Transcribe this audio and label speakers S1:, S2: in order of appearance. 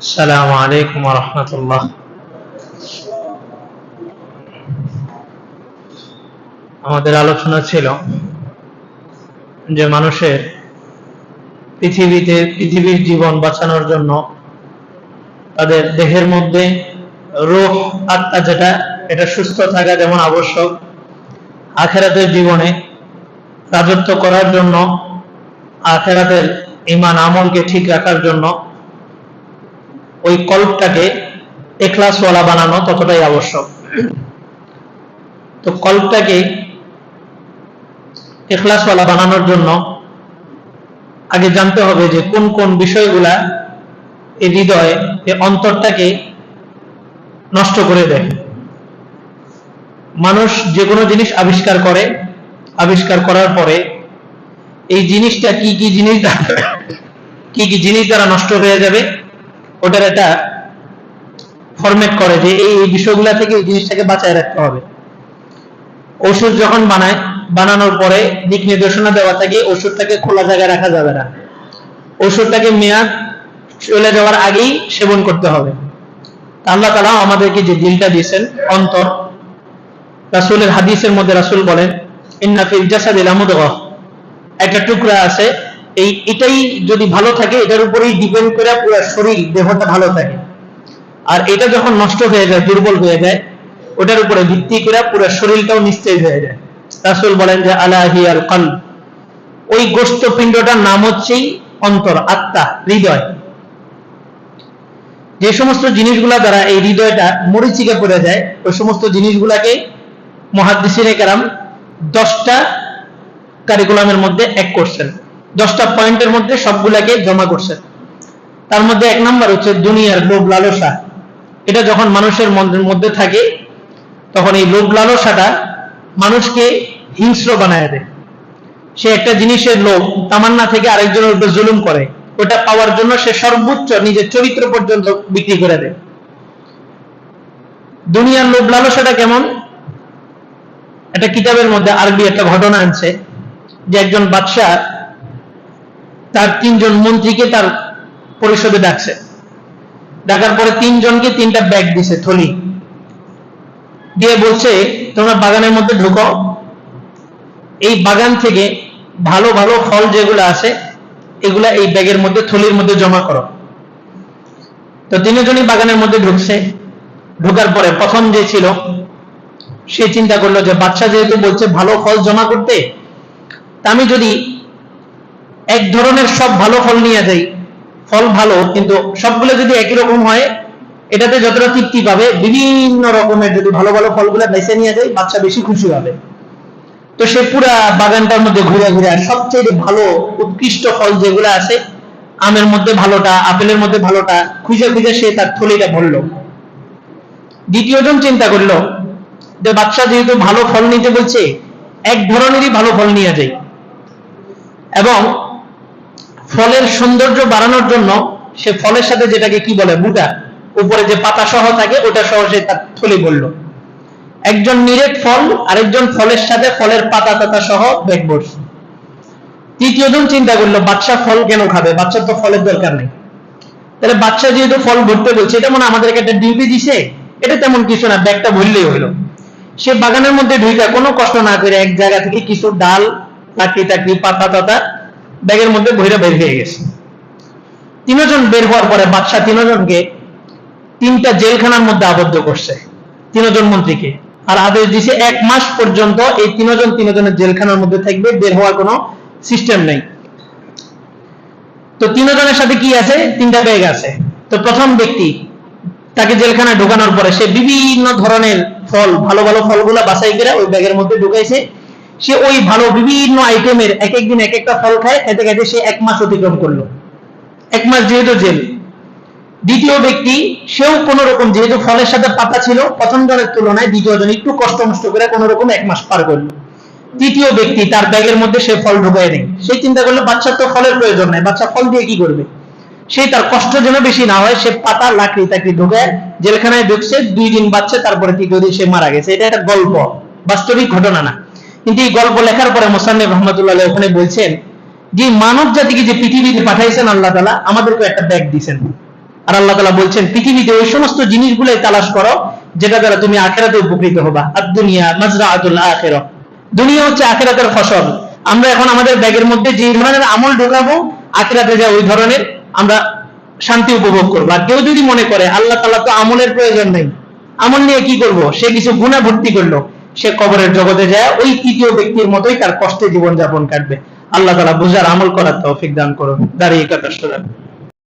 S1: السلام عليكم ورحمة الله আমাদের আলোচনা ছিল যে মানুষের পৃথিবীতে পৃথিবীর জীবন বাঁচানোর জন্য তাদের দেহের মধ্যে রোগ আত্মা যেটা এটা সুস্থ থাকা যেমন আবশ্যক আখেরাতের জীবনে রাজত্ব করার জন্য আখেরাতের ইমান আমলকে ঠিক রাখার জন্য ওই কল্পটাকে এখলাসওয়ালা বানানো ততটাই আবশ্যক। তো কল্পটাকে এখলাসওয়ালা বানানোর জন্য আগে জানতে হবে যে কোন কোন বিষয়গুলা এই হৃদয় এই অন্তরটাকে নষ্ট করে দেয়। মানুষ যে কোনো জিনিস আবিষ্কার করে, আবিষ্কার করার পরে এই জিনিসটা কি কি জিনিস কি কি জিনিস দ্বারা নষ্ট হয়ে যাবে, ওটার একটা ফরম্যাট করে যে এই বিষয়গুলা থেকে এই জিনিসটাকে বাঁচায় রাখতে হবে। ওষুধ যখন বানায়, বানানোর পরে দিক নির্দেশনা দেওয়া থাকে, ওষুধটাকে খোলা জায়গায় রাখা যাবে না। ওষুধটাকে মেয়াদ চলে যাওয়ার আগেই সেবন করতে হবে। আল্লাহ তালা আমাদেরকে যে দিলটা দিয়েছেন, অন্তর, রাসুলের হাদিসের মধ্যে রাসুল বলেন ইন্নাফিল জাসাদিল আমুদগহ একটা টুকরা আছে, এই এটাই যদি ভালো থাকে, এটার উপরেই ডিপেন্ড করে পুরো শরীর, দেহটা ভালো থাকে। আর এটা যখন নষ্ট হয়ে যায়, দুর্বল হয়ে যায়, ওটার উপরে ভিত্তি করে পুরো শরীরটাও নিশ্চয় হয়ে যায়। রাসুল বলেন যে আলাহি আল কাল ওই গোস্ত পিণ্ডটার নাম হচ্ছেই অন্তর, আত্মা, হৃদয়। যে সমস্ত জিনিসগুলা দ্বারা এই হৃদয়টা মরিচিকা পড়ে যায়, ওই সমস্ত জিনিসগুলাকে মহাদিসিনে কারাম দশটা কারিকুলামের মধ্যে এক করছেন। দশটা পয়েন্টের মধ্যে সবগুলাকে জমা করছেন। তার মধ্যে এক নাম্বার হচ্ছে দুনিয়ার লোভ লালসা এটা যখন মানুষের মধ্যে থাকে, তখন এই লোভ লালসাটা মানুষকে হিংস্র বানায় দেয়। সে একটা জিনিসের লোভ তামান্না থেকে আরেকজনের উপর জুলুম করে। ওটা পাওয়ার জন্য সে সর্বোচ্চ নিজের চরিত্র পর্যন্ত বিক্রি করে দেয়। দুনিয়ার লোভ লালসাটা কেমন? একটা কিতাবের মধ্যে আরবি একটা ঘটনা আনছে। যে একজন বাদশাহ তার তিনজন মন্ত্রীকে তার পরিষদে ডাকছে। ডাকার পরে তিনজনকে তিনটা ব্যাগ দিছে থলি। দিয়ে বলছে, তোমরা বাগানের মধ্যে ঢুকো। এই বাগান থেকে ভালো ভালো ফল যেগুলো আছে, এগুলা এই ব্যাগের মধ্যে, থলির মধ্যে জমা করো। তো তিনজনই বাগানের মধ্যে ঢুকছে। ঢোকার পরে প্রথম যে ছিল, সে চিন্তা করল যে বাচ্চা যেহেতু বলছে ভালো ফল জমা করতে আমি যদি এক ধরনের সব ভালো ফল নিয়ে যাই, ফল ভালো, কিন্তু সবগুলো যদি একই রকম হয়, এটাতে যতটা তৃপ্তি পাবে, বিভিন্ন রকমের যদি ভালো ভালো ফলগুলো বেছে নিয়ে যায় বাচ্চা বেশি খুশি হবে। তো সে পুরা বাগানটার মধ্যে ঘুরে ঘুরে আর সবচেয়ে ভালো, উৎকৃষ্ট ফল যেগুলো আছে, আমের মধ্যে ভালোটা, আপেলের মধ্যে ভালোটা, খুঁজে খুঁজে সে তার থলিটা ভরলো। দ্বিতীয়জন চিন্তা করল, যে বাচ্চা যেহেতু ভালো ফল নিতে বলছে, এক ধরনেরই ভালো ফল নিয়ে যায় এবং ফলের সৌন্দর্য বাড়ানোর জন্য সে ফলের সাথে যেটাকে কি বলে, বুটা, উপরে যে পাতা সহ থাকে, ওটা সহ সে তার থলি বলল। একজন নিরেট ফল, আরেকজন ফলের সাথে ফলের পাতা টাতা সহ ব্যাগ বসছে তৃতীয়জন চিন্তা করল, বাচ্চা ফল কেন খাবে? বাচ্চার তো ফলের দরকার নেই। তাহলে বাচ্চা যেহেতু ফল ভরতে বলছে, এটা মনে আমাদেরকে একটা ডিউটি দিছে? এটা তেমন কিছু না, ব্যাগটা ভরলেই হইল সে বাগানের মধ্যে ঢুইকা কোনো কষ্ট না করে এক জায়গা থেকে কিছু ডাল লাকড়ি টাকড়ি পাতা টাতা ব্যাগের মধ্যে ভৈরা বের হয়ে গেছে। তিনজন বের হওয়ার পরে বাদশাহ তিনজনকে তিনটা জেলখানার মধ্যে আবদ্ধ করছে, তিনজন মন্ত্রীকে। আর আদেশ দিছে এক মাস পর্যন্ত এই তিনজন তিনজনের জেলখানার মধ্যে থাকবে, বের হওয়ার কোনো সিস্টেম নেই। তো তিনজনের সাথে কি আছে? তিনটা ব্যাগ আছে। তো প্রথম ব্যক্তি তাকে জেলখানায় ঢোকানোর পরে সে বিভিন্ন ধরনের ফল, ভালো ভালো ফলগুলা বাছাই করে ওই ব্যাগের মধ্যে ঢুকাইছে। সে ওই ভালো বিভিন্ন আইটেমের এক একদিন এক একটা ফল খায়, খেতে খেতে সে এক মাস অতিক্রম করল। এক মাস যেহেতু জেল। দ্বিতীয় ব্যক্তি, সেও কোন রকম যেহেতু ফলের সাথে পাতা ছিল প্রথম জনের তুলনায় দ্বিতীয় জন একটু কষ্ট মষ্ট করে কোন রকম এক মাস পার করল। তৃতীয় ব্যক্তি, তার ব্যাগের মধ্যে সে ফল ঢুকায় নেই। সে চিন্তা করল বাচ্চার তো ফলের প্রয়োজন নাই, বাচ্চা ফল দিয়ে কি করবে? সে তার কষ্ট যেন বেশি না হয়, সে পাতা, লাকড়ি টাকড়ি ঢুকায়, জেলখানায় ঢুকছে, দুই দিন বাচ্চা তারপরে তৃতীয় দিন সে মারা গেছে। এটা একটা গল্প, বাস্তবিক ঘটনা না। কিন্তু এই গল্প লেখার পরে মোসান্নেব রহমতুল্লাহ ওখানে বলছেন, যে মানব জাতিকে যে পৃথিবীতে পাঠাইছেন আল্লাহ তালা আমাদেরকে একটা ব্যাগ দিছেন। আর আল্লাহ তালা বলছেন, পৃথিবীতে ওই সমস্ত জিনিসগুলোই তালাশ করো, যেটা দ্বারা তুমি আখেরাতে উপকৃত হবা। আর দুনিয়া মাজরা আতুল আখের। দুনিয়া হচ্ছে আখেরাতের ফসল। আমরা এখন আমাদের ব্যাগের মধ্যে যে ধরনের আমল ঢোকাবো, আখেরাতে যা ওই ধরনের আমরা শান্তি উপভোগ করব। আর কেউ যদি মনে করে, আল্লাহ তালা তো আমলের প্রয়োজন নেই, আমল নিয়ে কি করব? সে কিছু গুণা ভর্তি করল। সে কবরের জগতে যায়, ওই তৃতীয় ব্যক্তির মতোই তার কষ্টে জীবন যাপন কাটবে। আল্লাহ তালা বুঝার আমল করার তৌফিক দান করুন। দাঁড়িয়ে কাটার